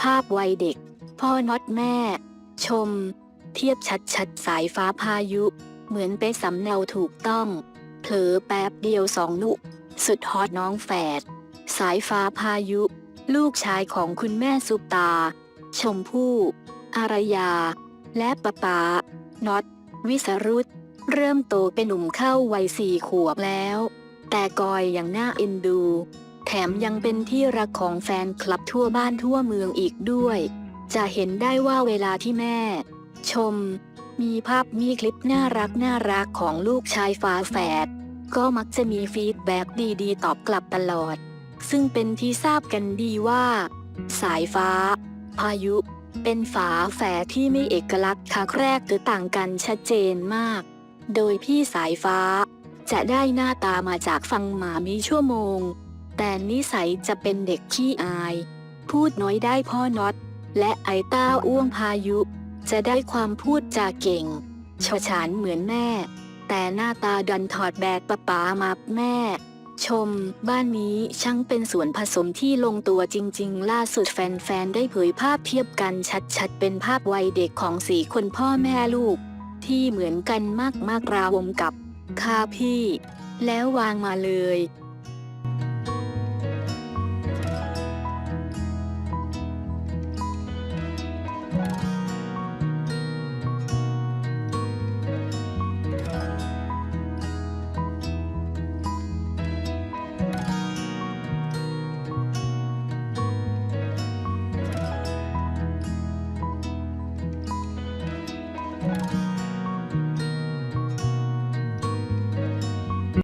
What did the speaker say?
ภาพวัยเด็ก พ่อน็อตแม่ ชม เทียบชัดๆสายฟ้าพายุ เหมือนไปนสำเนาถูกต้อง เผลอแป๊บเดียวสองนุสุดฮอตน้องแฝด สายฟ้าพายุ ลูกชายของคุณแม่สุปตา ชมพู่อารยา และปะปาน็อต วิสรุตเริ่มโตเป็นหนุ่มเข้าวัยสี่ขวบแล้ว แต่กอยยังน่าเอ็นดู แถมยังเป็นที่รักของแฟนคลับทั่วบ้านทั่วเมืองอีกด้วย จะเห็นได้ว่าเวลาที่แม่ ชม มีภาพมีคลิปน่ารักน่ารักของลูกชายฝาแฝด ก็มักจะมีฟีดแบ็กดีๆ ตอบกลับตลอด ซึ่งเป็นที่ทราบกันดีว่า สายฟ้า พายุ เป็นฝาแฝดที่ไม่เอกลักษณ์คักแรกหรือต่างกันชัดเจนมาก โดยพี่สายฟ้า จะได้หน้าตามาจากฟังหมามีชั่วโมง แต่นิสัยจะเป็นเด็กขี้อาย พูดน้อยได้พ่อน็อต และไอต้าอ้วงพายุ จะได้ความพูดจาเก่งฉฉานเหมือนแม่ แต่หน้าตาดันถอดแบบปะป๋ามาแม่ ชม บ้านนี้ช่างเป็นส่วนผสมที่ลงตัวจริง ๆ ล่าสุดแฟน ๆ ได้เผยภาพเทียบกันชัด ๆ เป็นภาพวัยเด็กของสี่คนพ่อแม่ลูก ที่เหมือนกันมากๆราวมกับค่าพี่ แล้ววางมาเลย